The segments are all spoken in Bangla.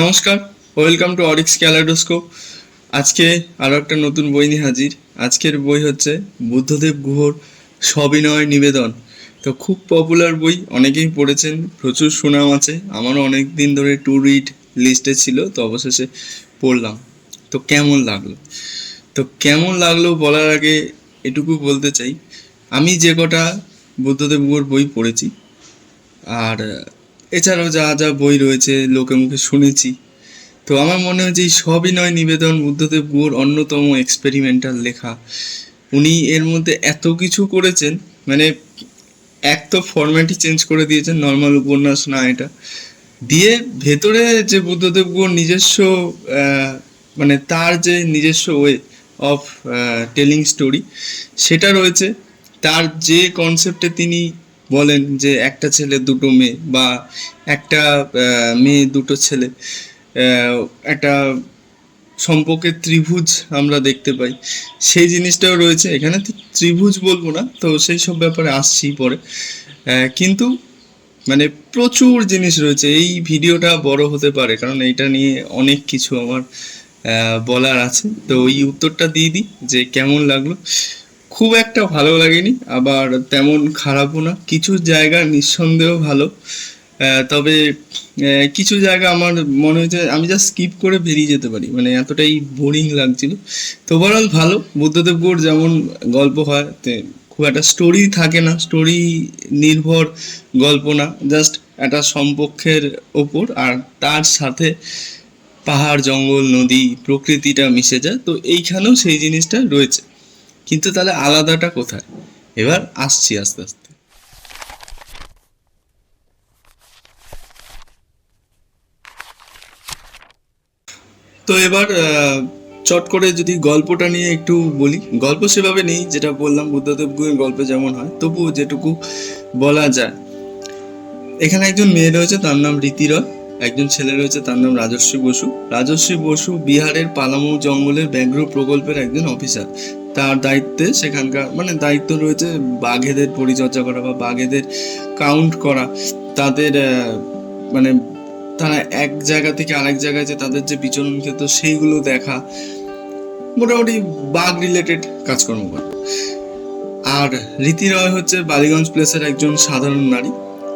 নমস্কার ওয়েলকাম টু অরিক্স ক্যালাডোস্কোপ আজকে আরও একটা নতুন বই নিয়ে হাজির। আজকের বই হচ্ছে বুদ্ধদেব গুহর সবিনয় নিবেদন। তো খুব পপুলার বই, অনেকেই পড়েছেন, প্রচুর সুনাম আছে। আমারও অনেক দিন ধরে টু রিড লিস্টে ছিল, তো অবশেষে পড়লাম। তো কেমন লাগল? তো কেমন লাগল বলার আগে এটুকু বলতে চাই, আমি যে কটা বুদ্ধদেব গুহর বই পড়েছি, আর এছাড়াও যা যা বই রয়েছে লোকে মুখে শুনেছি। তো আমার মনে হয় যে এই সবিনয় নিবেদন বুদ্ধদেব গুহর অন্যতম এক্সপেরিমেন্টাল লেখা। উনি এর মধ্যে এত কিছু করেছেন মানে এক তো ফরম্যাটই চেঞ্জ করে দিয়েছেন নর্মাল উপন্যাস না এটা। দিয়ে ভেতরে যে বুদ্ধদেব গুহর নিজস্ব মানে তার যে নিজস্ব ওয়ে অফ টেলিং স্টোরি সেটা রয়েছে। তার যে কনসেপ্টে তিনি বলেন যে একটা ছেলে, দুটো মেয়ে বা একটা মেয়ে, দুটো ছেলে একটা সম্পর্কের ত্রিভুজ আমরা দেখতে পাই। সেই জিনিসটাও রয়েছে। এখানে তো ত্রিভুজ বলব না, তো সেই সব ব্যাপারে আসছি পরে। কিন্তু মানে প্রচুর জিনিস রয়েছে। এই ভিডিওটা বড় হতে পারে, কারণ এইটা নিয়ে অনেক কিছু আমার বলার আছে। তো ওই উত্তরটা দিয়ে দিই যে কেমন লাগল। খুব একটা ভালো লাগেনি, আবার তেমন খারাপও না। কিছু জায়গা নিঃসন্দেহ ভালো। তবে কিছু জায়গা আমার মনে হয়েছে আমি জাস্ট স্কিপ করে বেরিয়ে যেতে পারি। মানে এতটাই বোরিং লাগছিল। তো ওভারঅল ভালো। বুদ্ধদেব গুহর যেমন গল্প হয়, তে- খুব একটা স্টোরি থাকে না। স্টোরি নির্ভর গল্প না। জাস্ট একটা সম্পক্ষের ওপর আর তার সাথে পাহাড়, জঙ্গল, নদী প্রকৃতিটা মিশে যায়। তো এইখানেও সেই জিনিসটা রয়েছে। কিন্তু তাহলে আলাদাটা কোথায়? এবার আসছি আস্তে আস্তে। তো এবার চট করে যদি গল্পটা নিয়ে একটু বলি। গল্প সেভাবে নেই, যেটা বললাম বুদ্ধদেব গুহের গল্পে যেমন হয়, তবুও যেটুকু বলা যায়। এখানে একজন মেয়ে রয়েছে, তার নাম রীতি একজন ছেলে রয়েছে, তার নাম রাজস্বী বসু। রাজস্বী বসু বিহারের পালামৌ জঙ্গলের ব্যাঘ্র প্রকল্পের একজন অফিসার তার দায়িত্বে সেখানকার মানে দায়িত্ব রয়েছে বাঘেদের পরিচর্যা করা বা বাঘেদের কাউন্ট করা। তাদের মানে তারা এক জায়গা থেকে আরেক জায়গায় যে তাদের যে বিচরণ ক্ষেত্র, সেইগুলো দেখা। মোটামুটি বাঘ রিলেটেড কাজকর্ম করে। আর রীতি রয় হচ্ছে বালিগঞ্জ প্লেসের একজন সাধারণ নারী।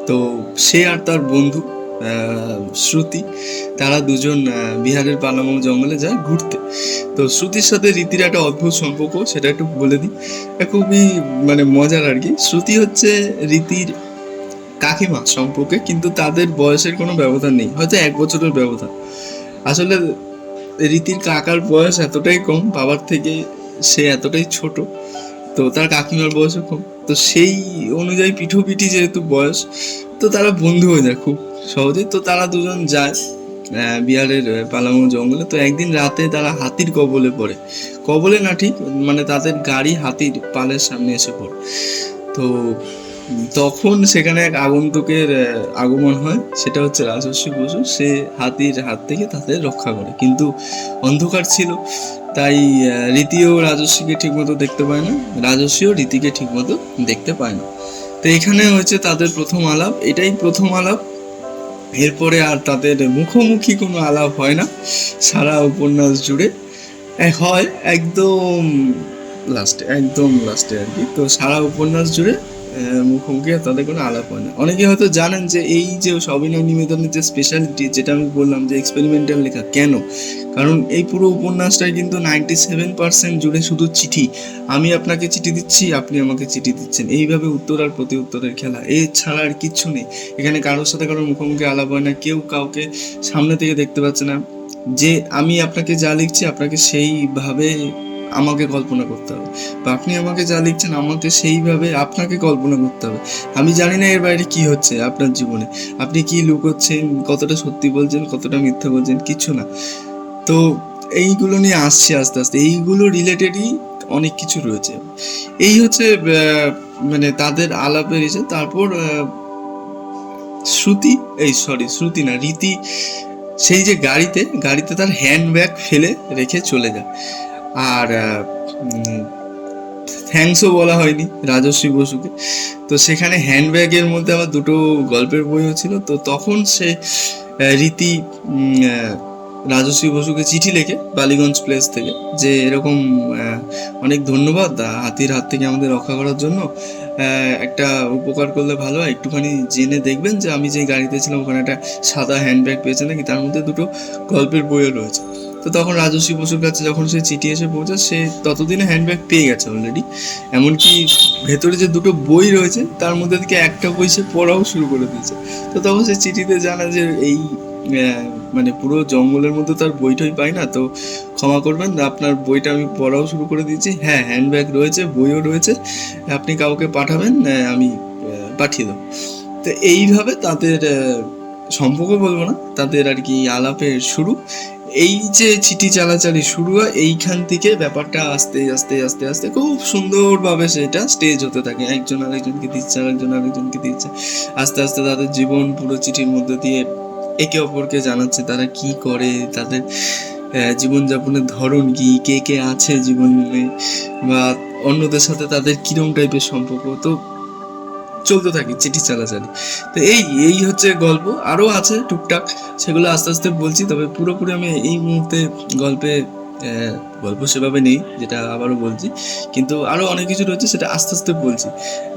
তো সে আর তার বন্ধু শ্রুতি। তারা দুজন বিহারের পালামৌ জঙ্গলে যায় ঘুরতে। তো শ্রুতির সাথে রীতির একটা অদ্ভুত সম্পর্ক, সেটা একটু বলে দিই। খুবই মানে মজার আর কি। শ্রুতি হচ্ছে রীতির কাকিমা সম্পর্কে, কিন্তু তাদের বয়সের কোনো ব্যবধান নেই। হয়তো এক বছরের ব্যবধান। আসলে রীতির কাকার বয়স এতটাই কম, বাবার থেকে সে এতটাই ছোট, তো তার কাকিমার বয়সও কম। তো সেই অনুযায়ী পিঠোপিঠি যেহেতু বয়স, তো তারা বন্ধু হয়ে যায় খুব। সহজেই তো তারা দুজন যায় বিহারের পালামৌ জঙ্গলে। তো একদিন রাতে তারা হাতির কবলে পড়ে। কবলে না ঠিক মানে তাদের গাড়ি হাতির পালের সামনে এসে পড়ে। তো তখন সেখানে এক আগন্তুকের আগমন হয়। সেটা হচ্ছে রাজস্বী বসু সে হাতির হাত থেকে তাদের রক্ষা করে। কিন্তু অন্ধকার ছিল, তাই রীতিও রাজস্বীকে ঠিকমতো দেখতে পায় না। রাজস্বীও রীতিকে ঠিকমতো দেখতে পায় না। তো এখানে হচ্ছে তাদের প্রথম আলাপ। এটাই প্রথম আলাপ। এরপরে আর তাদের মুখোমুখি কোনো আলাপ হয় না, সারা উপন্যাস জুড়ে। হয় একদম লাস্টে একদম লাস্টে আর কি। তো সারা উপন্যাস জুড়ে মুখোমুখি তাদের কোনো আলাপ হয় না। অনেকে হয়তো জানেন যে এই যে সবিনয় নিবেদনের যে স্পেশালিটি যেটা আমি বললাম যে এক্সপেরিমেন্টাল লেখা, কেন? কারণ এই পুরো উপন্যাসটাই কিন্তু নাইনটি সেভেন পার্সেন্ট জুড়ে শুধু চিঠি। আমি আপনাকে চিঠি দিচ্ছি, আপনি আমাকে চিঠি দিচ্ছেন। এইভাবে উত্তর আর প্রতি উত্তরের খেলা। এ ছাড়া আর কিচ্ছু নেই। এখানে কারোর সাথে কারোর মুখোমুখি আলাপ হয় না। কেউ কাউকে সামনে থেকে দেখতে পাচ্ছে না। যে আমি আপনাকে যা লিখছি, আপনাকে সেইভাবে আমাকে কল্পনা করতে হবে। বা আপনি আমাকে যা লিখছেন, আমাকে সেইভাবে আপনাকে কল্পনা করতে হবে। আমি জানি না এর বাইরে কি হচ্ছে আপনার জীবনে। আপনি কি লুকোচ্ছেন, কতটা সত্যি বলছেন, কতটা মিথ্যা বলছেন, কিছু না। তো এইগুলো নিয়ে আসছে আস্তে আস্তে। এইগুলো রিলেটেডই অনেক কিছু রয়েছে। এই হচ্ছে মানে তাদের আলাপের ইসে তারপর শ্রুতি, এই সরি শ্রুতি না, রীতি, সেই যে গাড়িতে গাড়িতে তার হ্যান্ড ব্যাগ ফেলে রেখে চলে যায়। আর থ্যাঙ্কসও বলা হয়নি রাজশ্রী বসুকে। তো সেখানে হ্যান্ড ব্যাগের মধ্যে আবার দুটো গল্পের বইও ছিল। তো তখন সে রীতি রাজশ্রী বসুকে চিঠি লেখে বালিগঞ্জ প্লেস থেকে যে এরকম অনেক ধন্যবাদ হাতির হাত থেকে আমাদের রক্ষা করার জন্য। একটা উপকার করলে ভালো হয়। একটুখানি জেনে দেখবেন যে আমি যে গাড়িতে ছিলাম, ওখানে একটা সাদা হ্যান্ডব্যাগ পেয়েছে নাকি? তার মধ্যে দুটো গল্পের বইও রয়েছে। তো তখন রাজস্বী বসুর কাছে যখন সে চিঠি এসে পৌঁছায়, সে ততদিনে হ্যান্ডব্যাগ পেয়ে গেছে অলরেডি এমনকি ভেতরে যে দুটো বই রয়েছে, তার মধ্যে থেকে একটা বই সে পড়াও শুরু করে দিয়েছে। তো তখন সে চিঠিতে জানা যে এই মানে পুরো জঙ্গলের মধ্যে তার বইটই পাই না, তো ক্ষমা করবেন, আপনার বইটা আমি পড়াও শুরু করে দিয়েছি। হ্যাঁ হ্যান্ডব্যাগ রয়েছে, বইও রয়েছে, আপনি কাউকে পাঠাবেন আমি পাঠিয়ে দেবো। তো এইভাবে তাদের সম্পর্ক বলব না, তাদের আর কি আলাপের শুরু। এই যে চিঠি চালাচালি শুরু হয়, এইখান থেকে ব্যাপারটা আস্তে আস্তে আস্তে আস্তে খুব সুন্দরভাবে সেটা স্টেজ হতে থাকে। একজন আরেকজনকে দিচ্ছে, আরেকজন আরেকজনকে দিচ্ছে। আস্তে আস্তে তাদের জীবন পুরো চিঠির মধ্যে দিয়ে একে অপরকে জানাচ্ছে তারা কি করে, তাদের জীবনযাপনের ধরন কি, কে কে আছে জীবনে বা অন্যদের সাথে তাদের কিরম টাইপের সম্পর্ক? তো চলতে থাকে চিঠি চালাচালি। তো এই এই হচ্ছে গল্প। আরও আছে টুকটাক, সেগুলো আস্তে আস্তে বলছি, তবে পুরোপুরি আমি এই মুহূর্তে গল্পে গল্প সেভাবে নেই, যেটা আবারও বলছি। কিন্তু আরও অনেক কিছু রয়েছে, সেটা আস্তে আস্তে বলছি।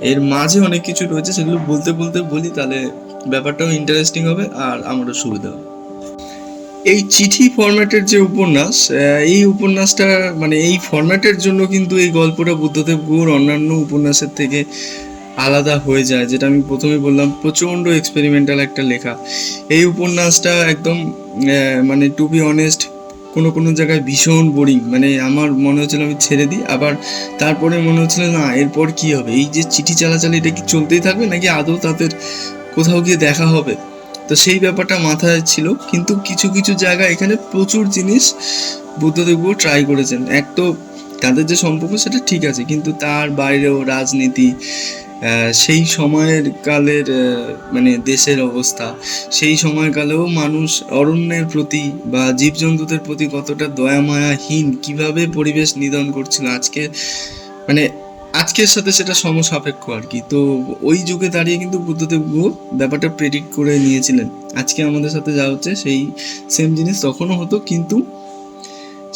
এর মাঝে অনেক কিছু রয়েছে, সেগুলো বলতে বলতে বলি, তাহলে ব্যাপারটাও ইন্টারেস্টিং হবে আর আমারও সুবিধা হবে। এই চিঠি ফরম্যাটের যে উপন্যাস এই উপন্যাসটা মানে এই ফরম্যাটের জন্য কিন্তু এই গল্পটা বুদ্ধদেব গুহর অন্যান্য উপন্যাসের থেকে আলাদা হয়ে যায়, যেটা আমি প্রথমে বললাম, প্রচণ্ড এক্সপেরিমেন্টাল একটা লেখা। এই উপন্যাসটা একদম মানে টু বি অনেস্ট কোনো কোনো জায়গায় ভীষণ বোরিং মানে আমার মনে হচ্ছিল আমি ছেড়ে দিই, আবার তারপরে মনে হচ্ছিল, না, এরপর কি হবে? এই যে চিঠি চালাচালি, এটা কি চলতেই থাকবে নাকি আদৌ তাদের কোথাও গিয়ে দেখা হবে? তো সেই ব্যাপারটা মাথায় ছিল, কিন্তু কিছু কিছু জায়গা এখানে প্রচুর জিনিস বুদ্ধদেব ট্রাই করেছেন। এক তো তাদের যে সম্পর্ক, সেটা ঠিক আছে, কিন্তু তার বাইরেও রাজনীতি সেই সময়ের কালের মানে দেশের অবস্থা, সেই সময়কালেও মানুষ অরণ্যের প্রতি বা জীবজন্তুদের প্রতি কতটা দয়া মায়াহীন কীভাবে পরিবেশ নিধন করছিল আজকে মানে আজকের সাথে সেটা সমসাপেক্ষ আর কি। তো ওই যুগে দাঁড়িয়ে কিন্তু বুদ্ধদেব গুহ ব্যাপারটা প্রেডিক্ট করে নিয়েছিলেন। আজকে আমাদের সাথে যা হচ্ছে সেই সেম জিনিস তখনও হতো, কিন্তু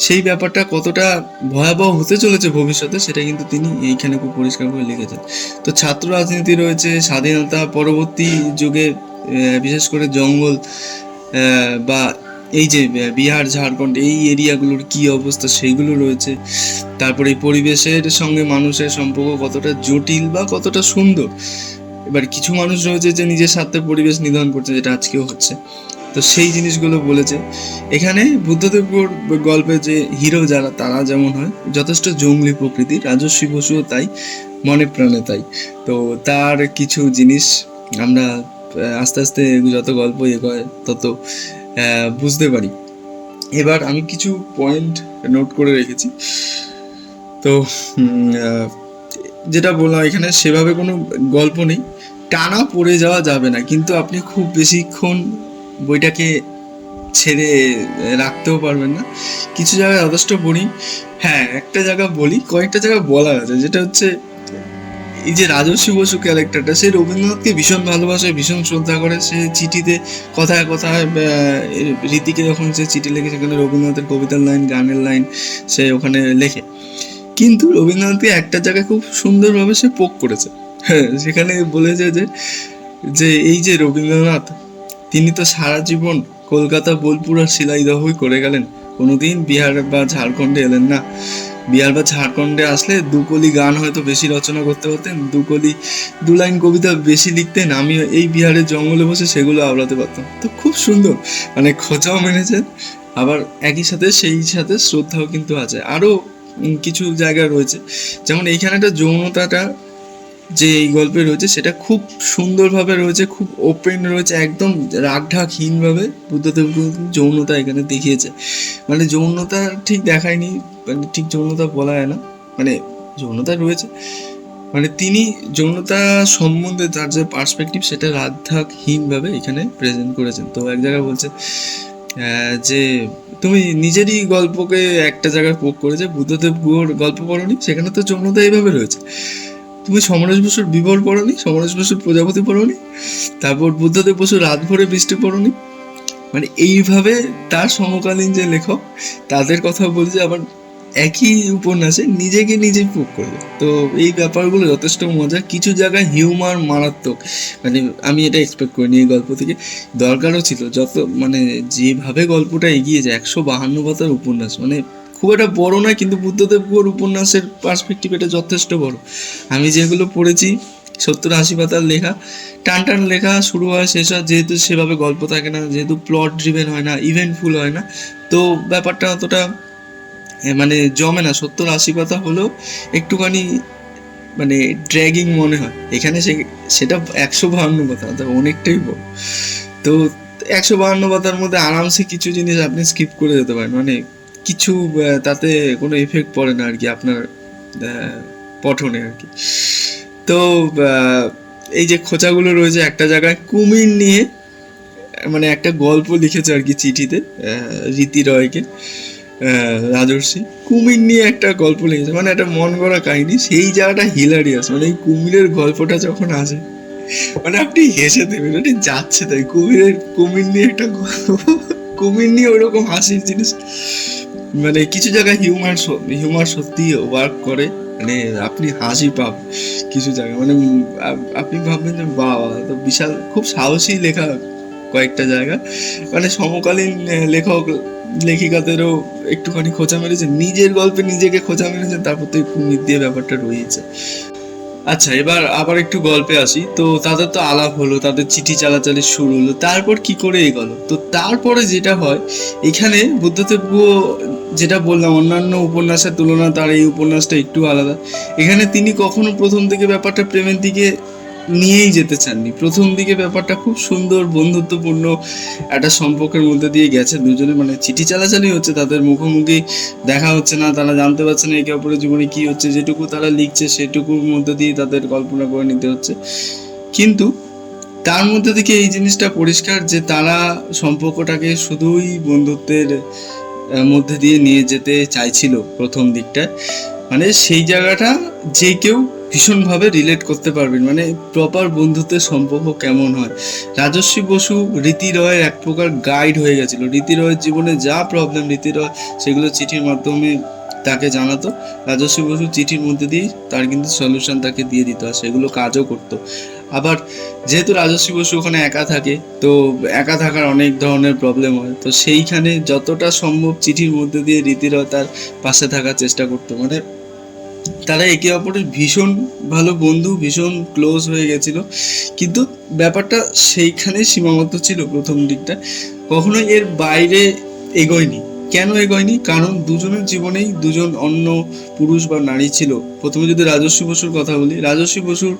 সেই ব্যাপারটা কতটা ভয়াবহ হতে চলেছে ভবিষ্যতে, সেটা কিন্তু তিনি এইখানে খুব পরিষ্কার করে লিখেছেন। তো ছাত্র রাজনীতি রয়েছে, স্বাধীনতা পরবর্তী যুগে বিশেষ করে জঙ্গল বা এই যে বিহার, ঝাড়খণ্ড, এই এরিয়াগুলোর কি অবস্থা সেইগুলো রয়েছে। তারপরে এই পরিবেশের সঙ্গে মানুষের সম্পর্ক কতটা জটিল বা কতটা সুন্দর। এবার কিছু মানুষ রয়েছে যে নিজের স্বার্থে পরিবেশ নিধন করছে, যেটা আজকেও হচ্ছে। তো সেই জিনিসগুলো বলেছে। এখানে বুদ্ধদেবর গল্পে যে হিরো যারা, তারা যেমন হয়, যথেষ্ট জঙ্গলি প্রকৃতি রাজস্বী বসুও তাই, মনে প্রাণে তাই। তো তার কিছু জিনিস আমরা আস্তে আস্তে যত গল্প এ করে তত বুঝতে পারি। এবার আমি কিছু পয়েন্ট নোট করে রেখেছি। তো যেটা বললাম, এখানে সেভাবে কোনো গল্প নেই। টানা পড়ে যাওয়া যাবে না, কিন্তু আপনি খুব বেশিক্ষণ বইটাকে ছেড়ে রাখতেও পারবেন না। কিছু জায়গায় যথেষ্ট বলি হ্যাঁ একটা জায়গা বলি, কয়েকটা জায়গা বলা আছে, যেটা হচ্ছে এই যে রাজস্বী বসু ক্যারেক্টারটা সে রবীন্দ্রনাথকে ভীষণ ভালোবাসে, ভীষণ শ্রদ্ধা করে। সে চিঠিতে কথায় কথায় রীতিকে যখন সে চিঠি লেখে, সেখানে রবীন্দ্রনাথের কবিতার লাইন, গানের লাইন সে ওখানে লেখে। কিন্তু রবীন্দ্রনাথকে একটা জায়গায় খুব সুন্দরভাবে সে পোক করেছে। হ্যাঁ সেখানে বলেছে যে যে এই যে রবীন্দ্রনাথ তিনি তো সারা জীবন কলকাতা, বোলপুর আর শিলাইদহই করে গেলেন। কোনোদিন বিহার বা ঝাড়খণ্ডে এলেন না। বিহার বা ঝাড়খণ্ডে আসলে দুকলি গান হয়তো বেশি রচনা করতে পারতেন দুকলি দু লাইন কবিতা বেশি লিখতেন আমি এই বিহারের জঙ্গলে বসে সেগুলো আওড়াতে পারতাম। তো খুব সুন্দর মানে খোঁচাও মেনেছেন, আবার একই সাথে সেই সাথে শ্রদ্ধাও কিন্তু আছে। আরও কিছু জায়গা রয়েছে, যেমন এইখানে একটা যৌনতাটা যে এই গল্পে রয়েছে, সেটা খুব সুন্দরভাবে রয়েছে, খুব ওপেন রয়েছে, একদম রাগঢাকহীনভাবে বুদ্ধদেব যৌনতা এখানে দেখিয়েছে। মানে যৌনতা ঠিক দেখায়নি মানে ঠিক যৌনতা বলা যায় না মানে যৌনতা রয়েছে। মানে তিনি যৌনতা সম্বন্ধে তার যে পার্সপেক্টিভ সেটা রাগঢাকহীনভাবে এখানে প্রেজেন্ট করেছেন। তো এক জায়গায় বলছে যে তুমি নিজেরই গল্পকে একটা জায়গায় পোক করেছে বুদ্ধদেব গুহর গল্প পড়নি, সেখানে তো যৌনতা এইভাবে রয়েছে। তুমি সমরেশ বসুর বিবর পড়নি, সমরেশ বসুর প্রজাপতি পড়নি, তারপর বুদ্ধদেব বসুর রাত ভরে বৃষ্টি পড়নি। মানে এইভাবে তার সমকালীন যে লেখক, তাদের কথা বলছে আবার একই উপন্যাসে নিজেকে নিজেই প্রুভ করবে তো এই ব্যাপারগুলো যথেষ্ট মজা কিছু জায়গায় হিউমার মারাত্মক। মানে আমি এটা এক্সপেক্ট করিনি এই গল্প থেকে। দরকারও ছিল। যত মানে যেভাবে গল্পটা এগিয়ে যায়, একশো বাহান্ন পাতার উপন্যাস মানে খুব একটা বড় নয়, কিন্তু বুদ্ধদেব গুহর উপন্যাসের পার্সপেক্টিভ এটা যথেষ্ট বড়। আমি যেগুলো পড়েছি, সত্তর আশি পাতার লেখা, টান টান লেখা শুরু হয়, শেষ হয়, যেহেতু সেভাবে গল্প থাকে না, যেহেতু প্লট ড্রিভেন হয় না ইভেন্টফুল হয় না, তো ব্যাপারটা অতটা মানে জমে না। সত্তর আশি পাতা হলেও একটুখানি মানে ড্র্যাগিং মনে হয়। এখানে সে, সেটা একশো বাহান্ন পাতা, তো অনেকটাই বড়। তো একশো বাহান্ন পাতার মধ্যে আরামসে কিছু জিনিস আপনি স্কিপ করে যেতে পারেন মানে কিছু তাতে কোনো এফেক্ট পড়ে না আর কি আপনার পঠনে আর কি তো এই যে খোঁচাগুলো রয়েছে একটা জায়গায় কুমির নিয়ে মানে একটা গল্প লিখেছে আর কি চিঠিতে রীতি রয়কে রাজর্ষি। কুমির নিয়ে একটা গল্প লিখেছে মানে একটা মন গড়া কাহিনী। সেই জায়গাটা হিলারিয়াস মানে এই কুমিরের গল্পটা যখন আসে মানে আপনি হেসে দেবেন এটা যাচ্ছে তাই। কুমিরের, কুমির নিয়ে একটা গল্প, কুমির নিয়ে ওইরকম হাসির জিনিস। মানে কিছু জায়গায় হিউমার হিউমার সত্যি ওয়ার্ক করে মানে আপনি হাসি পাব কিছু জায়গায়। মানে আপনি ভাববেন যে, বাবা তো বিশাল, খুব সাহসী লেখা কয়েকটা জায়গা। মানে সমকালীন লেখক, লেখিকাদেরও একটুখানি খোঁচা মেরেছে। নিজের গল্পে নিজেকে খোঁচা মেরেছে, তারপর তো একটু মিথ দিয়ে ব্যাপারটা রয়েছে। আচ্ছা এবার আবার একটু গল্পে আসি। তো তাদের তো আলাপ হলো, তাদের চিঠি চালাচালি শুরু হলো, তারপর কি করে এগোলো? তো তারপরে যেটা হয়, এখানে বুদ্ধদেব যেটা বললাম, অন্যান্য উপন্যাসের তুলনায় তার এই উপন্যাসটা একটু আলাদা। এখানে তিনি কখনো প্রথম থেকে ব্যাপারটা প্রেমের দিকে নিয়েই যেতে চাননি। প্রথম দিকে ব্যাপারটা খুব সুন্দর, বন্ধুত্বপূর্ণ একটা সম্পর্কের মধ্যে দিয়ে গেছে। দুজনে মানে চিঠি চালাচালি হচ্ছে, তাদের মুখোমুখি দেখা হচ্ছে না, তারা জানতে পারছে না একে অপরের জীবনে কি হচ্ছে, যেটুকু তারা লিখছে সেটুকুর মধ্যে দিয়ে তাদের কল্পনা করে নিতে হচ্ছে। কিন্তু তার মধ্যে থেকে এই জিনিসটা পরিষ্কার যে তারা সম্পর্কটাকে শুধুই বন্ধুত্বের মধ্যে দিয়ে নিয়ে যেতে চাইছিল প্রথম দিকটায়। মানে সেই জায়গাটা যে কেউ ভীষণভাবে রিলেট করতে পারবেন। মানে প্রপার বন্ধুত্বের সম্পর্ক কেমন হয়? রাজস্বী বসু, রীতি রয়ের এক প্রকার গাইড হয়ে গেছিল। রীতি রয়ের জীবনে যা প্রবলেম রীতি রয়, সেগুলো চিঠির মাধ্যমে তাকে জানাতো। রাজস্বী বসু চিঠির মধ্যে দিয়ে তার কিন্তু সলিউশন তাকে দিয়ে দিত আর সেগুলো কাজও করতো। আবার যেহেতু রাজস্বী বসু ওখানে একা থাকে, তো একা থাকার অনেক ধরনের প্রবলেম হয়। তো সেইখানে যতটা সম্ভব চিঠির মধ্যে দিয়ে রীতিরয় তার পাশে থাকার চেষ্টা করতো। মানে তারা একে অপরের ভীষণ ভালো বন্ধু, ভীষণ ক্লোজ হয়ে গেছিল। কিন্তু ব্যাপারটা সেইখানে সীমাবদ্ধ ছিল প্রথম দিকটা। কখনো এর বাইরে এগোয়নি। কেন এগোয়নি? কারণ দুজনের জীবনেই দুজন অন্য পুরুষ বা নারী ছিল। প্রথমে যদি রাজস্বী বসুর কথা বলি রাজস্বী বসুর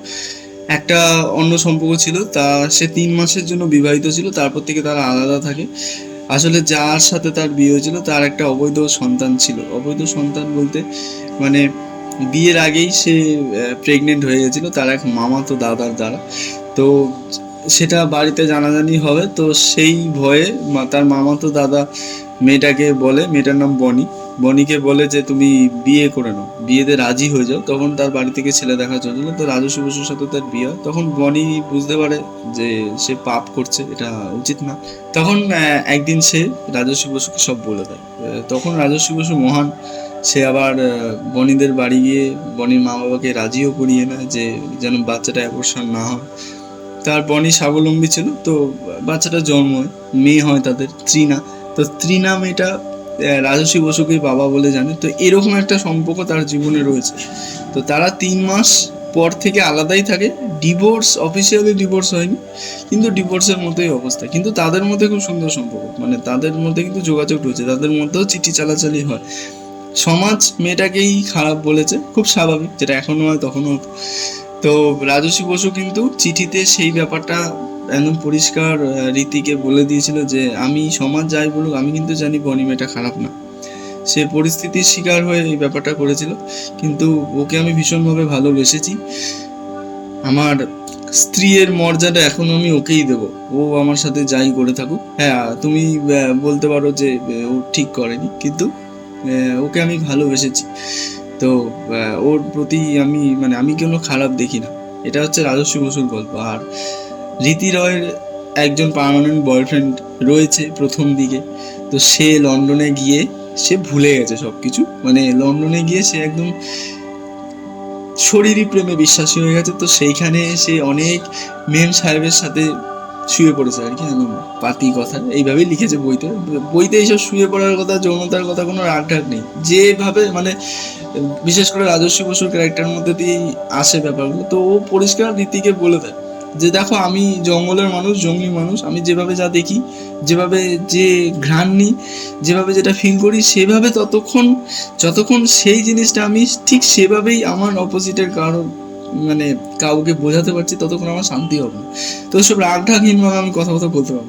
একটা অন্য সম্পর্ক ছিল। তা সে তিন মাসের জন্য বিবাহিত ছিল, তারপর থেকে তারা আলাদা থাকে। আসলে যার সাথে তার বিয়ে হয়েছিল, তার একটা অবৈধ সন্তান ছিল। অবৈধ সন্তান বলতে মানে বিয়ের আগেই সে প্রেগনেন্ট হয়ে গেছিল, তার এক মামাতো দাদার দ্বারা। তো সেটা বাড়িতে জানাজানি হবে, তো সেই ভয়ে তার মামাতো দাদা মেয়েটাকে বলে, মেয়েটার নাম বনি। বনিকে বলে যে, তুমি বিয়ে করে নাও, বিয়েতে রাজি হয়ে যাও। তখন তার বাড়ি থেকে ছেলে দেখা চলছিল তো রাজস্বী বসুর সাথে তার বিয়ে হয়। তখন বনি বুঝতে পারে যে, সে পাপ করছে, এটা উচিত না। তখন একদিন সে রাজস্বী বসুকে সব বলে দেয়। তখন রাজস্বী বসু মহান সে আবার বনিদের বাড়ি গিয়ে বনির মা বাবাকে রাজিও করিয়ে নেয় যে যেন বাচ্চাটা অ্যাবর্ষণ না হয়। তার বনি স্বাবলম্বী ছিল, তো বাচ্চাটা জন্ম হয়, মেয়ে হয় তাদের, ত্রিনা। তো ত্রিনা মেয়েটা রাজস্বী বসুকেই বাবা বলে জানে। তো এরকম একটা সম্পর্ক তার জীবনে রয়েছে। তো তারা তিন মাস পর থেকে আলাদাই থাকে। ডিভোর্স, অফিসিয়ালি ডিভোর্স হয়নি, কিন্তু ডিভোর্সের মতোই অবস্থা। কিন্তু তাদের মধ্যে খুব সুন্দর সম্পর্ক। মানে তাদের মধ্যে কিন্তু যোগাযোগ রয়েছে, তাদের মধ্যেও চিঠি চালাচালি হয়। সমাজ মেয়েটাকেই খারাপ বলেছে, খুব স্বাভাবিক যেটা এখনও হয় তখনও তো রাজস্বী বসু কিন্তু চিঠিতে সেই ব্যাপারটা একদম পরিষ্কার রীতিকে বলে দিয়েছিল যে, আমি সমাজ যাই বলুক, আমি কিন্তু জানি বনি মেয়েটা খারাপ না। সে পরিস্থিতির শিকার হয়ে এই ব্যাপারটা করেছিল। কিন্তু ওকে আমি ভীষণভাবে ভালোবেসেছি। আমার স্ত্রীর মর্যাদা এখনও আমি ওকেই দেব। ও আমার সাথে যাই করে থাকুক। হ্যাঁ তুমি বলতে পারো যে, ও ঠিক করেনি। কিন্তু ওকে আমি ভালোবেসেছি। তো ওর প্রতি আমি মানে আমি কোনো খারাপ দেখি না। এটা হচ্ছে রাজস্বী বসুর গল্প। আর রীতি রয়ের একজন পার্মানেন্ট বয়ফ্রেন্ড রয়েছে প্রথম দিকে। তো সে লন্ডনে গিয়ে সে ভুলে গেছে সব কিছু মানে লন্ডনে গিয়ে সে একদম শরীরই প্রেমে বিশ্বাসী হয়ে গেছে। তো সেইখানে সে অনেক মেম সাহেবের সাথে শুয়ে পড়েছে আর কি আমি পাতি কথা, এইভাবেই লিখেছে বইতে। বইতে এইসব শুয়ে পড়ার কথা, যৌনতার কথা কোনো ঢাক নেই। যেভাবে মানে বিশেষ করে রাজস্বী বসুর ক্যারেক্টারের মধ্যে দিয়েই আসে ব্যাপারগুলো, তো ও পরিষ্কার রীতিকে বলে দেয়। যে দেখো, আমি জঙ্গলের মানুষ, জঙ্গলি মানুষ, আমি যেভাবে যা দেখি, যেভাবে যে ঘ্রাণ নিই, যেভাবে যেটা ফিল করি, সেভাবে ততক্ষণ, যতক্ষণ সেই জিনিসটা আমি ঠিক সেভাবেই আমার অপোজিটের কারও মানে কাউকে বোঝাতে পারছি ততক্ষণ আমার শান্তি হবে না। তো সব রাগ ঢাকহীনভাবে আমি কথা কথা বলতে পারব।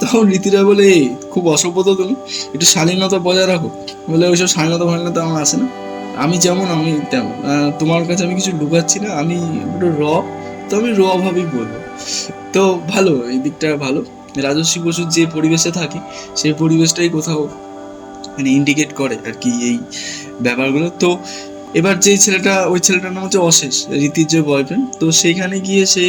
তখন রীতিরা বলে "এই, খুব অসভ্য তো তুমি। একটু শালীনতা বজায় রাখো। বলে ওইসব শালীনতা ফালীনতা আমার আসে না। আমি যেমন আমি তেমন। তোমার কাছে আমি কিছু লুকাচ্ছি না। আমি একটু র তো আমি র ভাবেই বলব। তো ভালো এই দিকটা ভালো। রাজস্বী বসুর যে পরিবেশে থাকে সেই পরিবেশটাই কোথাও মানে ইন্ডিকেট করে আর কি এই ব্যাপারগুলো। তো এবার যেই ছেলেটা, ওই ছেলেটার নাম হচ্ছে অশেষ, রীতির যে বয়ফ্রেন্ড তো সেইখানে গিয়ে সে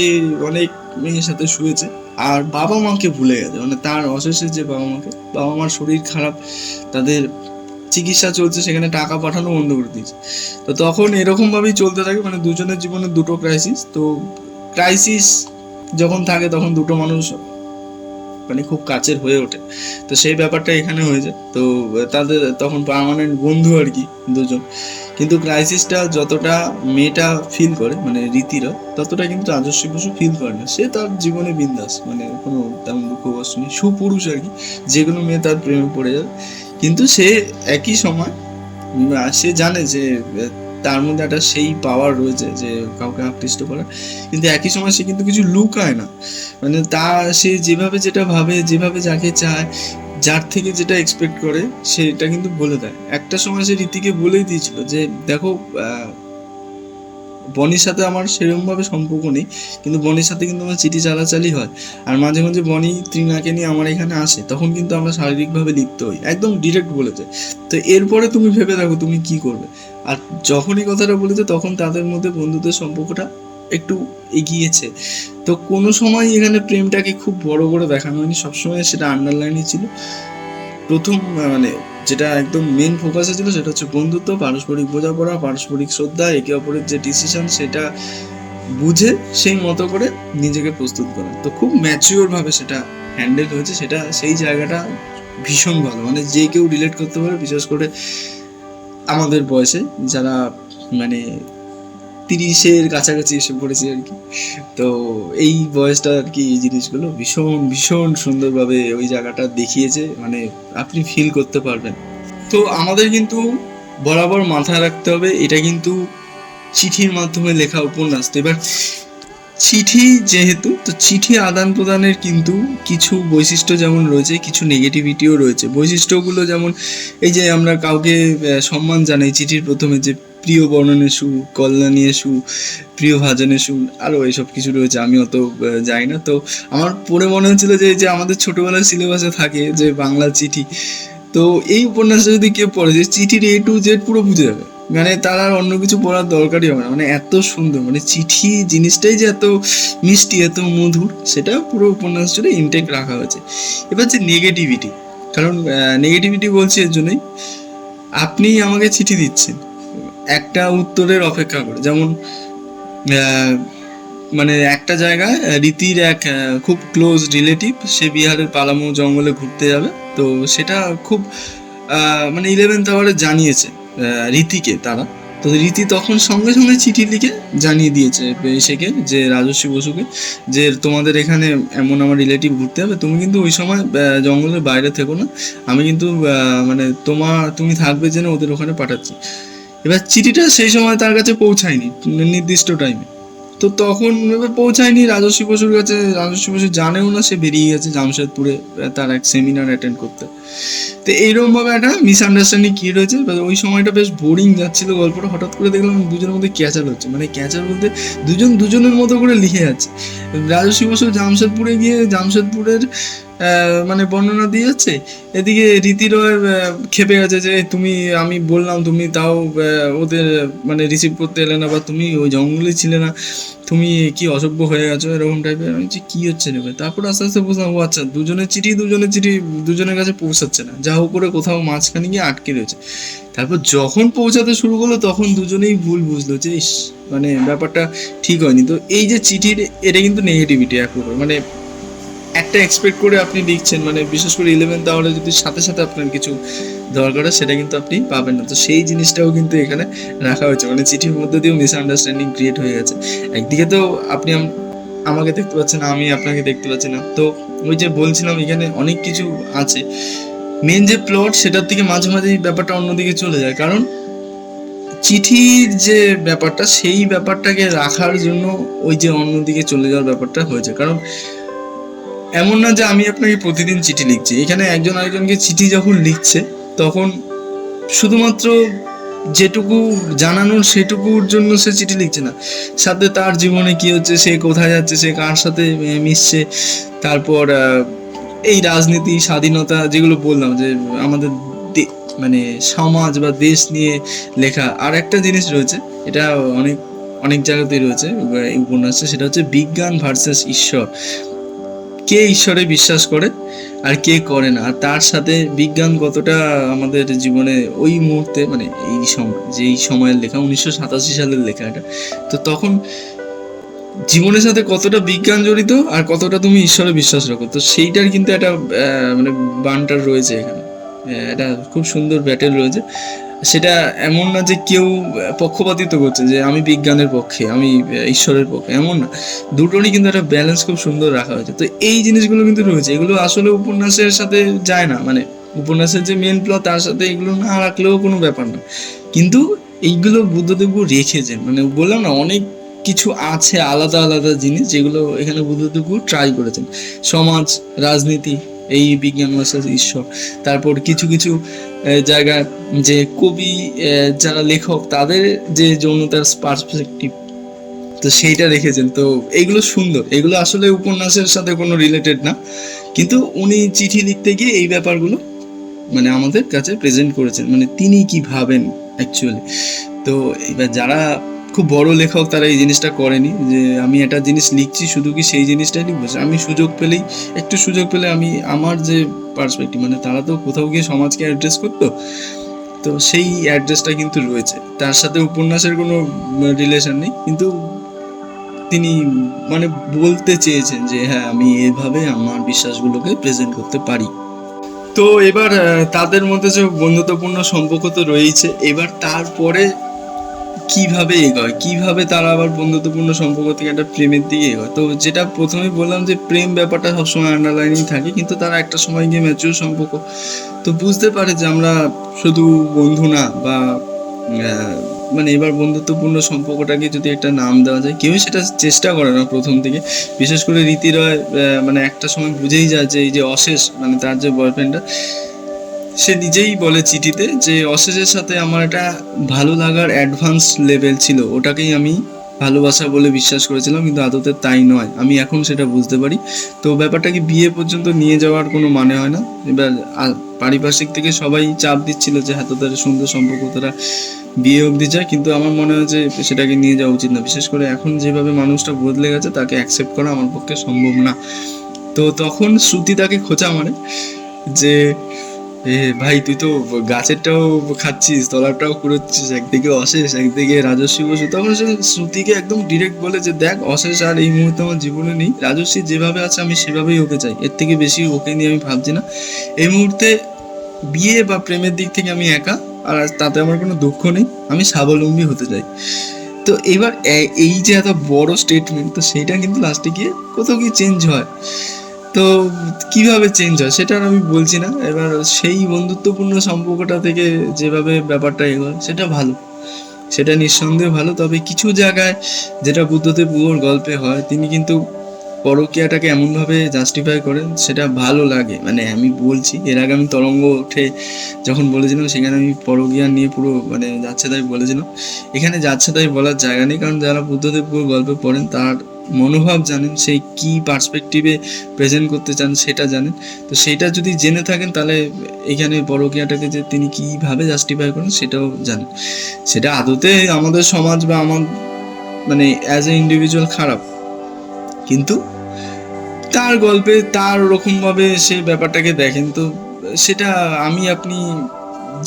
অনেক মেয়ের সাথে শুয়েছে। আর বাবা মাকে ভুলে গেছে মানে তার অশেষের যে বাবা মাকে, বাবা মার শরীর খারাপ, তাদের চিকিৎসা চলছে, সেখানে টাকা পাঠানো বন্ধ করে দিয়েছে। তো তখন এরকমভাবেই চলতে থাকে মানে দুজনের জীবনে দুটো ক্রাইসিস তো ক্রাইসিস যখন থাকে, তখন দুটো মানুষ মানে খুব কাছের হয়ে ওঠে। তো সেই ব্যাপারটা এখানে হয়েছে, তো তাদের তখন পার্মানেন্ট বন্ধু আর কি দুজন। কিন্তু ক্রাইসিসটা যতটা মেয়েটা ফিল করে মানে রীতিরা ততটা কিন্তু রাজস্বী বসু ফিল করে না। সে তার জীবনে বিন্দাস মানে কোনো তেমন দুঃখ কষ্ট নেই। সুপুরুষ আর কি, যে কোনো মেয়ে তার প্রেমে পড়ে যাবে। কিন্তু সে একই সময় সে জানে যে তার মধ্যে একটা সেই পাওয়ার রয়েছে যে, কাউকে আকৃষ্ট করার। কিন্তু একই সময় সে কিন্তু কিছু লুকায় না। মানে তা, সে যেভাবে যেটা ভাবে, যেভাবে যাকে চায় যার থেকে যেটা এক্সপেক্ট করে, সেটা কিন্তু বলে দেয়। একটা সময় সে রীতিকে বলেই দিয়েছিল যে, দেখো বনির সাথে আমার সেরকমভাবে সম্পর্ক নেই, কিন্তু বনির সাথে কিন্তু আমার চিঠি চালাচালি হয়। আর মাঝে মাঝে বনি ত্রিনাকে নিয়ে আমার এখানে আসে, তখন কিন্তু আমরা শারীরিকভাবে লিপ্ত হই। একদম ডিরেক্ট বলেছে তো এরপরে তুমি ভেবে দেখো তুমি কি করবে। আর যখনই কথাটা বলেছে, তখন তাদের মধ্যে বন্ধুদের সম্পর্কটা একটু এগিয়েছে। তো কোনো সময় এখানে প্রেমটাকে খুব বড় করে দেখানো হয়নি, সবসময় সেটা আন্ডারলাইনই ছিল। প্রথম মানে যেটা একদম মেন ফোকাসে ছিল সেটা হচ্ছে বন্ধুত্ব, পারস্পরিক বোঝাপড়া, পারস্পরিক শ্রদ্ধা, একে অপরের যে ডিসিশন সেটা বুঝে সেই মতো করে নিজেকে প্রস্তুত করা। তো খুব ম্যাচিওর ভাবে সেটা হ্যান্ডেল হয়েছে, সেটা সেই জায়গাটা ভীষণ ভালো। মানে যে কেউ রিলেট করতে পারে, বিশেষ করে আমাদের বয়সে যারা মানে তিরিশের কাছাকাছি এসে পড়েছি আর কি। তো এই বয়সটা আর কি, এই জিনিসগুলো ভীষণ ভীষণ সুন্দরভাবে ওই জায়গাটা দেখিয়েছে মানে আপনি ফিল করতে পারবেন। তো আমাদের কিন্তু বরাবর মাথায় রাখতে হবে, এটা কিন্তু চিঠির মাধ্যমে লেখা উপন্যাস। তো এবার চিঠি যেহেতু, তো চিঠি আদান প্রদানের কিন্তু কিছু বৈশিষ্ট্য যেমন রয়েছে, কিছু নেগেটিভিটিও রয়েছে। বৈশিষ্ট্যগুলো যেমন এই যে আমরা কাউকে সম্মান জানাই, চিঠির প্রথমে যে প্রিয় বর্ণনে সু কল্যাণী সু প্রিয় ভাজনে সু আরও এইসব কিছু রয়েছে, আমি অত যাই না। তো আমার পড়ে মনে হচ্ছিল যে যে আমাদের ছোটবেলার সিলেবাসে থাকে যে বাংলা চিঠি, তো এই উপন্যাসটা যদি কেউ পড়ে, যে চিঠির এ টু জেড পুরো বুঝে যাবে। মানে তার আর অন্য কিছু পড়ার দরকারই হবে না। মানে এত সুন্দর মানে চিঠি জিনিসটাই যে এত মিষ্টি, এত মধুর, সেটা পুরো উপন্যাস জুড়ে ইনটেক রাখা হয়েছে। এবার যে নেগেটিভিটি কারণ নেগেটিভিটি বলছি এর জন্যই আপনি আমাকে চিঠি দিচ্ছেন। একটা উত্তরের অপেক্ষা করে। যেমন মানে একটা জায়গায় রীতির এক খুব ক্লোজ রিলেটিভ সে বিহারের পালামু জঙ্গলে ঘুরতে যাবে। তো সেটা খুব মানে ইলেভেন্থ আওয়ারে জানিয়েছে রীতিকে তারা। তো রীতি তখন সঙ্গে সঙ্গে চিঠি লিখে জানিয়ে দিয়েছে সেকে, যে রাজস্বী বসুকে, যে তোমাদের এখানে এমন আমার রিলেটিভ ঘুরতে হবে তুমি কিন্তু ওই সময় জঙ্গলের বাইরে থেকো না। আমি কিন্তু মানে তোমার তুমি থাকবে জেনে ওদের ওখানে পাঠাচ্ছি। এবার চিঠিটা সেই সময় তার কাছে পৌঁছায়নি, নির্দিষ্ট টাইমে তো তখন এবার পৌঁছায়নি রাজস্বী বসুর কাছে রাজস্বী বসু জানেও না সে বেরিয়ে গেছে জামশেদপুরে তার এক সেমিনার অ্যাটেন্ড করতে। তো এইরকমভাবে একটা মিসআন্ডারস্ট্যান্ডিং কী রয়েছে ওই সময়টা বেশ বোরিং যাচ্ছিল গল্পটা, হঠাৎ করে দেখলাম দুজনের মধ্যে ক্যাচাল হচ্ছে। মানে ক্যাচাল বলতে দুজন দুজনের মতো করে লিখে যাচ্ছে। রাজস্বী বসু জামশেদপুরে গিয়ে, জামশেদপুরের মানে বর্ণনা দিয়ে যাচ্ছে এদিকে রীতি রয় খেপে গেছে যে তুমি আমি বললাম তুমি তাও ওদের মানে রিসিভ করতে এলে না বা তুমি ওই জঙ্গলে ছিলে না। তুমি কি অসভ্য হয়ে গেছো এরকম টাইপের আমি বলছি, কি হচ্ছে ভাই? তারপর আস্তে আস্তে বুঝলাম ও আচ্ছা দুজনের চিঠি দুজনের চিঠি দুজনের কাছে পৌঁছাচ্ছে না। যা হোক করে কোথাও মাঝখানে গিয়ে আটকে রয়েছে। তারপর যখন পৌঁছাতে শুরু করল তখন দুজনেই ভুল বুঝলো যে মানে ব্যাপারটা ঠিক হয়নি। তো এই যে চিঠির এটা কিন্তু নেগেটিভিটি এক মানে একটা এক্সপেক্ট করে আপনি লিখছেন মানে বিশেষ করে ইলেভেন্থ আওয়ারে যদি সাথে সাথে আপনার কিছু দরকার হয়, সেটা কিন্তু আপনি পাবেন না। তো সেই জিনিসটাও কিন্তু এখানে রাখা হয়েছে। মানে চিঠির মধ্যে দিয়েও মিসআন্ডারস্ট্যান্ডিং ক্রিয়েট হয়ে গেছে। একদিকে তো আপনি আম- আমাকে দেখতে পাচ্ছেন আমি আপনাকে দেখতে পাচ্ছি না। তো ওই যে বলছিলাম, এখানে অনেক কিছু আছে। মেন যে প্লট সেটার থেকে মাঝে মাঝে ব্যাপারটা অন্যদিকে চলে যায়। কারণ চিঠির যে ব্যাপারটা, সেই ব্যাপারটাকে রাখার জন্য ওই যে অন্যদিকে চলে যাওয়ার ব্যাপারটা হয়েছে। কারণ এমন না যে আমি আপনাকে প্রতিদিন চিঠি লিখছি। এখানে একজন আরেকজনকে চিঠি যখন লিখছে, তখন শুধুমাত্র যেটুকু জানানোর সেটুকুর জন্য সে চিঠি লিখছে না। সাথে তার জীবনে কি হচ্ছে, সে কোথায় যাচ্ছে, সে কার সাথে মিশছে, তারপর এই রাজনীতি, স্বাধীনতা যেগুলো বললাম যে আমাদের মানে সমাজ বা দেশ নিয়ে লেখা আর একটা জিনিস রয়েছে, এটা অনেক অনেক জায়গাতেই রয়েছে এই উপন্যাসে, সেটা হচ্ছে বিজ্ঞান ভার্সেস ঈশ্বর। কে ঈশ্বরে বিশ্বাস করে আর কে করে না। আর তার সাথে বিজ্ঞান কতটা আমাদের জীবনে ওই মুহূর্তে মানে এই সময়, যেই সময়ের লেখা, উনিশশো সাতাশি সালের লেখা এটা, তো তখন জীবনের সাথে কতটা বিজ্ঞান জড়িত আর কতটা তুমি ঈশ্বরে বিশ্বাস রাখো? তো সেইটার কিন্তু একটা মানে বান্টার রয়েছে এখানে। এটা খুব সুন্দর ব্যাটেল রয়েছে। সেটা এমন না যে কেউ পক্ষপাতিত্ব করছে যে আমি বিজ্ঞানের পক্ষে, আমি ঈশ্বরের পক্ষে, এমন না। দুটোরই কিন্তু একটা ব্যালেন্স খুব সুন্দর রাখা হয়েছে। তো এই জিনিসগুলো কিন্তু রয়েছে। এগুলো আসলে উপন্যাসের সাথে যায় না। মানে উপন্যাসের যে মেন প্লট তার সাথে এগুলো না রাখলেও কোনো ব্যাপার না। কিন্তু এইগুলো বুদ্ধদেব রেখেছেন। মানে বললাম না, অনেক কিছু আছে আলাদা আলাদা জিনিস যেগুলো এখানে বুদ্ধদেব ট্রাই করেছেন। সমাজ, রাজনীতি, এই বিজ্ঞান ভার্সেস ঈশ্বর। তারপর কিছু কিছু আহ, জায়গায় যে কবি যারা লেখক তাদের যে যৌনতার পার্সপেক্টিভ তো সেইটা রেখেছেন তো এগুলো সুন্দর। এগুলো আসলে উপন্যাসের সাথে কোনো রিলেটেড না। কিন্তু উনি চিঠি লিখতে গিয়ে এই ব্যাপারগুলো মানে আমাদের কাছে প্রেজেন্ট করেছেন। মানে তিনি কি ভাবেন অ্যাকচুয়ালি তো এবার যারা খুব বড় লেখক তারা এই জিনিসটা করেনি, যে আমি একটা জিনিস লিখছি শুধু কি সেই জিনিসটাই লিখব? আমি সুযোগ পেলেই, একটু সুযোগ পেলে আমি আমার যে পার্সপেক্টিভ মানে তারা তো কোথাও গিয়ে সমাজকে অ্যাড্রেস করতো, তো সেই অ্যাড্রেসটা কিন্তু রয়েছে। তার সাথে উপন্যাসের কোনো রিলেশন নেই, কিন্তু তিনি মানে বলতে চেয়েছেন যে হ্যাঁ আমি এভাবে আমার বিশ্বাসগুলোকে প্রেজেন্ট করতে পারি। তো এবার তাদের মধ্যে যে বন্ধুত্বপূর্ণ সম্পর্ক তো রয়েছে এবার তারপরে কীভাবে এগোয়? কীভাবে তারা আবার বন্ধুত্বপূর্ণ সম্পর্ক থেকে একটা প্রেমের দিকে এগোয়? তো যেটা প্রথমে বললাম যে প্রেম ব্যাপারটা সবসময় আন্ডারলাইনিং থাকে, কিন্তু তারা একটা সময় গিয়ে ম্যাচিউর সম্পর্ক। তো বুঝতে পারে যে আমরা শুধু বন্ধু না বা মানে এবার বন্ধুত্বপূর্ণ সম্পর্কটাকে যদি একটা নাম দেওয়া যায়, কেউই সেটা চেষ্টা করে না প্রথম থেকে। বিশেষ করে রীতি রয় মানে একটা সময় বুঝেই যায় যে এই যে অশেষ মানে তার যে বয়ফ্রেন্ডটা সে নিজেই বলে চিঠিতে যে, অশেষের সাথে আমার একটা ভালো লাগার অ্যাডভান্স লেভেল ছিল। ওটাকেই আমি ভালোবাসা বলে বিশ্বাস করেছিলাম, কিন্তু আদতে তাই নয়। আমি এখন সেটা বুঝতে পারি। তো ব্যাপারটাকে বিয়ে পর্যন্ত নিয়ে যাওয়ার কোনো মানে হয় না? এবার পারিপার্শ্বিক থেকে সবাই চাপ দিচ্ছিল যে হ্যাঁ তোদের সুন্দর সম্পর্ক, তারা বিয়ে অবধি যায় কিন্তু আমার মনে হয় যে, সেটাকে নিয়ে যাওয়া উচিত না। বিশেষ করে এখন যেভাবে মানুষটা বদলে গেছে, তাকে অ্যাকসেপ্ট করা আমার পক্ষে সম্ভব না। তো তখন শ্রুতি তাকে খোঁচা মারে যে এ, ভাই, তুই তো গাছেরটাও খাচ্ছিস, তলারটাও কুড়োচ্ছিস, একদিকে অশেষ, একদিকে রাজস্বী বসু। তখন সে শ্রুতিকে একদম ডিরেক্ট বলে যে, দেখ, অশেষ আর এই মুহূর্তে আমার জীবনে নেই। রাজস্বী যেভাবে আছে, আমি সেভাবেই ওকে চাই। এর থেকে বেশি ওকে নিয়ে আমি ভাবছি না। এই মুহূর্তে বিয়ে বা প্রেমের দিক থেকে আমি একা, আর তাতে আমার কোনো দুঃখ নেই। আমি স্বাবলম্বী হতে চাই। তো এবার এই যে এত বড় স্টেটমেন্ট তো সেইটা কিন্তু লাস্টে গিয়ে কোথাও গিয়ে চেঞ্জ হয়। তো কীভাবে চেঞ্জ হয় সেটা আমি বলছি না। এবার সেই বন্ধুত্বপূর্ণ সম্পর্কটা থেকে যেভাবে ব্যাপারটা এগোয় সেটা ভালো। সেটা নিঃসন্দেহে ভালো। তবে কিছু জায়গায় যেটা বুদ্ধদেব গুহর গল্পে হয়, তিনি কিন্তু পরকীয়াটাকে এমনভাবে জাস্টিফাই করেন, সেটা ভালো লাগে। মানে আমি বলছি, এর আগে আমি তরঙ্গ উঠে যখন বলেছিলাম, সেখানে আমি পরকীয়া নিয়ে পুরো মানে যাচ্ছে তাই বলেছিলাম। এখানে যাচ্ছে তাই বলার জায়গা নেই, কারণ যারা বুদ্ধদেব গুহর গল্পে পড়েন, তার মনোভাব জানেন, সেই কি পার্সপেক্টিভে প্রেজেন্ট করতে চান সেটা জানেন। তো সেটা যদি জেনে থাকেন, তাহলে এখানে পরকীয়াটাকে যে তিনি কীভাবে জাস্টিফাই করেন সেটাও জানেন। সেটা আদতে আমাদের সমাজ বা আমার মানে অ্যাজ এ ইন্ডিভিজুয়াল খারাপ। কিন্তু তার গল্পে, তার ওরকমভাবে সে ব্যাপারটাকে দেখেন। তো সেটা আমি, আপনি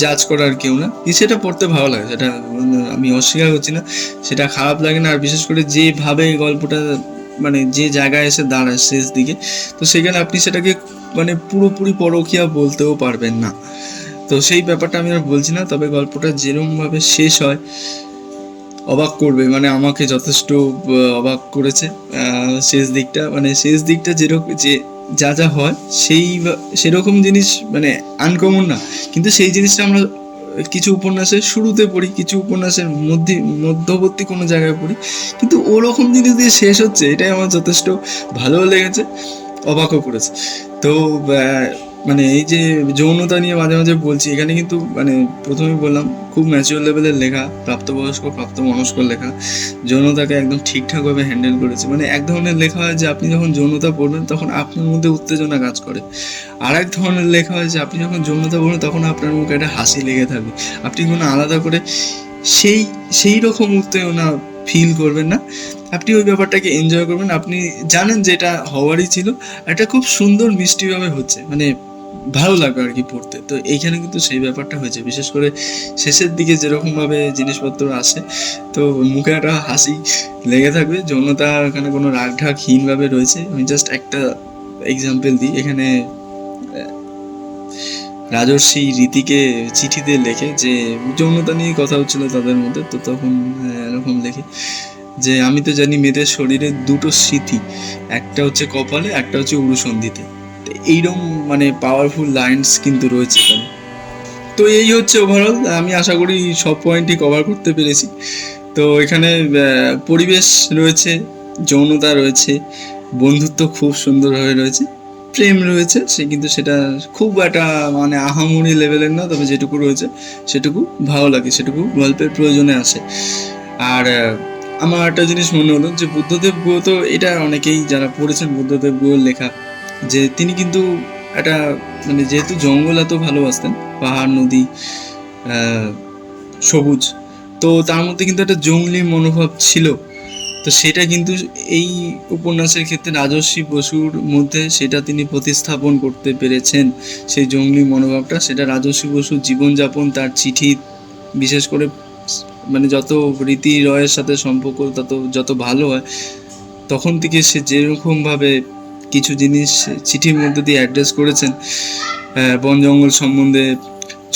জাজ করার কেউ না। সেটা পড়তে ভালো লাগে, সেটা আমি অস্বীকার করছি না। সেটা খারাপ লাগে না, আর বিশেষ করে যেভাবে গল্পটা মানে যে জায়গায় এসে দাঁড়ায় শেষ দিকে, তো সেখানে আপনি সেটাকে মানে পুরোপুরি পরকিয়া বলতেও পারবেন না। তো সেই ব্যাপারটা আমি আর বলছি না, তবে গল্পটা যেরমভাবে শেষ হয়, অবাক করবে। মানে আমাকে যথেষ্ট অবাক করেছে শেষ দিকটা। মানে শেষ দিকটা যেরকম যে যা যা হয়, সেই সেরকম জিনিস মানে আনকমন না। কিন্তু সেই জিনিসটা আমরা, কিছু উপন্যাসের শুরুতে পড়ি, কিছু উপন্যাসের মধ্যে, মধ্যবর্তী কোনো জায়গায় পড়ি। কিন্তু ওরকম জিনিস দিয়ে শেষ হচ্ছে, এটাই আমার যথেষ্ট ভালো লেগেছে, অবাকও করেছে। তো মানে এই যে যৌনতা নিয়ে মাঝে মাঝে বলছি, এখানে কিন্তু মানে প্রথমেই বললাম, খুব ম্যাচিওর লেভেলের লেখা, প্রাপ্তবয়স্ক প্রাপ্ত মনস্কর লেখা, যৌনতাকে একদম ঠিকঠাকভাবে হ্যান্ডেল করেছে। মানে এক ধরনের লেখা হয় যে আপনি যখন যৌনতা পড়বেন, তখন আপনার মধ্যে উত্তেজনা কাজ করে। আর এক ধরনের লেখা হয় যে আপনি যখন যৌনতা পড়বেন, তখন আপনার মুখে একটা হাসি লেগে থাকবে আপনি কোনো আলাদা করে সেই সেই রকম উত্তেজনা ফিল করবেন না। আপনি ওই ব্যাপারটাকে এনজয় করবেন। আপনি জানেন যে এটা হওয়ারই ছিল। এটা খুব সুন্দর মিষ্টিভাবে হচ্ছে। মানে ভালো লাগবে আর কি পড়তে। তো এইখানে কিন্তু সেই ব্যাপারটা হয়েছে। বিশেষ করে শেষের দিকে যেরকমভাবে জিনিসপত্র আসে, তো মুখে একটা হাসি লেগে থাকবে যৌনতা এখানে কোনো রাগ ঢাকহীনভাবে রয়েছে। আমি জাস্ট একটা এক্সাম্পল দিই। এখানে রাজর্ষি রীতিকে চিঠিতে লেখে যে, যৌনতা নিয়ে কথা হচ্ছিল তাদের মধ্যে, তো তখন এরকম লেখে যে, আমি তো জানি মেয়েদের শরীরে দুটো স্মৃতি, একটা হচ্ছে কপালে, একটা হচ্ছে উরুসন্ধিতে। তো এইরকম মানে পাওয়ারফুল লাইন্স কিন্তু রয়েছে তো এই হচ্ছে ওভারঅল আমি আশা করি সব পয়েন্টই কভার করতে পেরেছি। তো এখানে পরিবেশ রয়েছে, যৌনতা রয়েছে, বন্ধুত্ব খুব সুন্দরভাবে রয়েছে, প্রেম রয়েছে, সে কিন্তু সেটা খুব একটা মানে আহামরি লেভেলের না, তবে যেটুকু রয়েছে, সেটুকু ভালো লাগে, সেটুকু গল্পের প্রয়োজনে আসে। আর আমার একটা জিনিস মনে হলো যে বুদ্ধদেব গুহ তো এটা অনেকেই যারা পড়েছেন, বুদ্ধদেব গুহর লেখা যে তিনি কিন্তু একটা মানে যেহেতু জঙ্গল এত ভালোবাসতেন, পাহাড়, নদী সবুজ, তো তার মধ্যে কিন্তু একটা জঙ্গলি মনোভাব ছিল। তো সেটা কিন্তু এই উপন্যাসের ক্ষেত্রে রাজস্বী বসুর মধ্যে সেটা তিনি প্রতিস্থাপন করতে পেরেছেন। সেই জঙ্গলি মনোভাবটা, সেটা রাজস্বী বসুর জীবনযাপন, তার চিঠি, বিশেষ করে মানে যত রীতি রয়ের সাথে সম্পর্ক, তত, যত ভালো হয়, তখন থেকে সে যেরকমভাবে কিছু জিনিস চিঠির মধ্যে দিয়ে অ্যাড্রেস করেছেন বন জঙ্গল সম্বন্ধে,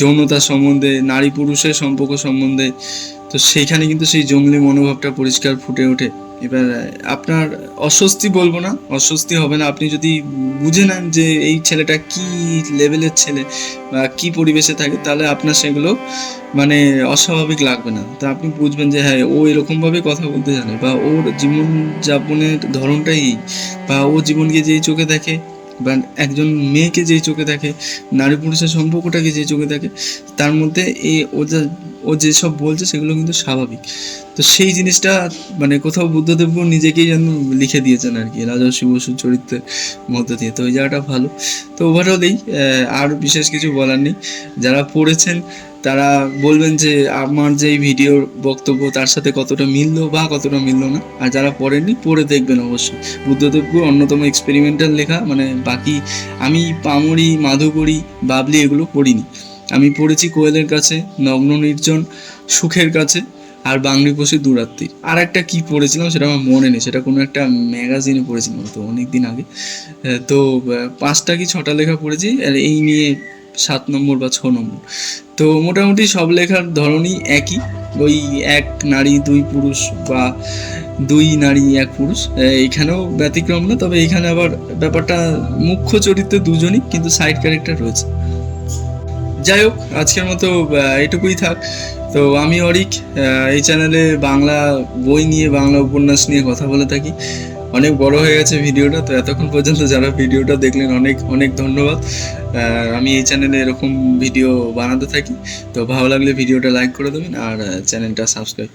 যৌনতা সম্বন্ধে, নারী পুরুষের সম্পর্ক সম্বন্ধে। তো সেইখানে কিন্তু সেই জঙ্গলি মনোভাবটা পরিষ্কার ফুটে ওঠে। এবার, আপনার অস্বস্তি বলব না, অস্বস্তি হবে না। আপনি যদি বুঝে নেন যে এই ছেলেটা কি লেভেলের ছেলে বা কি পরিবেশে থাকে, তাহলে আপনার সেগুলো মানে অস্বাভাবিক লাগবে না। তা আপনি বুঝবেন যে হ্যাঁ ও এরকমভাবে কথা বলতে জানে বা ওর জীবন যাপনের ধরনটাই এই। বা ও জীবনকে যেই চোখে দেখে বা একজন মেয়েকে যেই চোখে দেখে, নারী পুরুষের সম্পর্কটাকে যেই চোখে দেখে, তার মধ্যে এই ও যা, ও যেসব বলছে, সেগুলো কিন্তু স্বাভাবিক। তো সেই জিনিসটা মানে কোথাও বুদ্ধদেব নিজেকেই যেন লিখে দিয়েছেন আর কি রাজস্বী বসুর চরিত্রের মধ্যে দিয়ে। তো ওই জায়গাটা ভালো। তো ওভারঅলেই আর বিশেষ কিছু বলার নেই। যারা পড়েছেন, তারা বলবেন যে আমার যে এই ভিডিওর বক্তব্য, তার সাথে কতটা মিললো বা কতটা মিললো না। আর যারা পড়েননি, পড়ে দেখবেন অবশ্যই। বুদ্ধদেবপুর অন্যতম এক্সপেরিমেন্টাল লেখা মানে বাকি আমি পামরি মাধুকরী, বাবলি এগুলো পড়িনি। আমি পড়েছি কোয়েলের কাছে, নগ্ন নির্জন, সুখের কাছে। আর বাংলি পশি দূরাত্মি আর একটা কি পড়েছিলাম সেটা আমার মনে নেই সেটা কোনো একটা ম্যাগাজিনে পড়েছিলাম তো অনেক দিন আগে তো পাঁচটা কি ছটা লেখা পড়েছি আর এই নিয়ে সাত নম্বর বা ছ নম্বর। তো মোটামুটি সব লেখার ধরনই একই। ওই এক নারী দুই পুরুষ বা দুই নারী এক পুরুষ। আহ, এইখানেও ব্যতিক্রম না তবে এখানে আবার ব্যাপারটা মুখ্য চরিত্রে দুজনই কিন্তু সাইড ক্যারেক্টার রয়েছে। যাই হোক আজকের মতো এটুকুই থাক। তো আমি অরিক এই চ্যানেলে বাংলা বই নিয়ে, বাংলা উপন্যাস নিয়ে কথা বলে থাকি। অনেক বড় হয়ে গেছে ভিডিওটা, তো এতক্ষণ পর্যন্ত যারা ভিডিওটা দেখলেন, অনেক অনেক ধন্যবাদ। আমি এই চ্যানেলে এরকম ভিডিও বানাতে থাকি, তো ভালো লাগলে ভিডিওটা লাইক করে দেবেন আর চ্যানেলটা সাবস্ক্রাইব